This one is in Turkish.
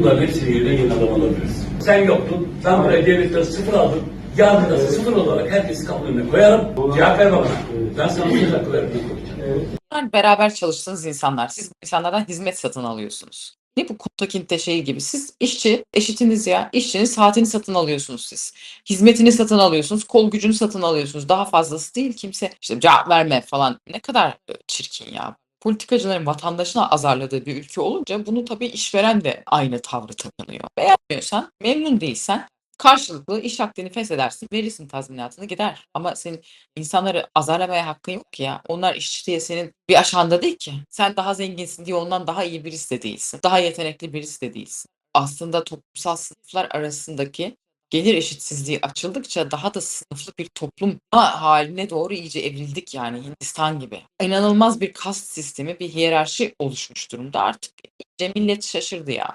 Bunların hepsini yerine yeni adam alabiliriz. Sen yoktun. Ben buraya devletten sıfır aldım. Yarın da sıfır olarak herkesi kapının önüne koyarım. Cevap verme bana. Ben sana söz hakkı vermeden koyacağım. Bunlar beraber çalıştığınız insanlar. Siz bu insanlardan hizmet satın alıyorsunuz. Ne bu Kuntakinte şeyi gibi. Siz işçi, eşitiniz ya. İşçinin saatini satın alıyorsunuz siz. Hizmetini satın alıyorsunuz. Kol gücünü satın alıyorsunuz. Daha fazlası değil kimse. işte cevap verme falan. Ne kadar e, çirkin ya. Politikacıların vatandaşına azarladığı bir ülke olunca bunu tabii işveren de aynı tavrı takınıyor. Beğenmiyorsan, memnun değilsen karşılıklı iş akdini feshedersin, verirsin tazminatını gider. Ama senin insanları azarlamaya hakkın yok ki ya. Onlar işçi diye senin bir aşağında değil ki. Sen daha zenginsin diye ondan daha iyi birisi de değilsin. Daha yetenekli birisi de değilsin. Aslında toplumsal sınıflar arasındaki gelir eşitsizliği açıldıkça daha da sınıflı bir toplum haline doğru iyice evrildik yani Hindistan gibi. İnanılmaz bir kast sistemi, bir hiyerarşi oluşmuş durumda artık. İyice millet şaşırdı ya.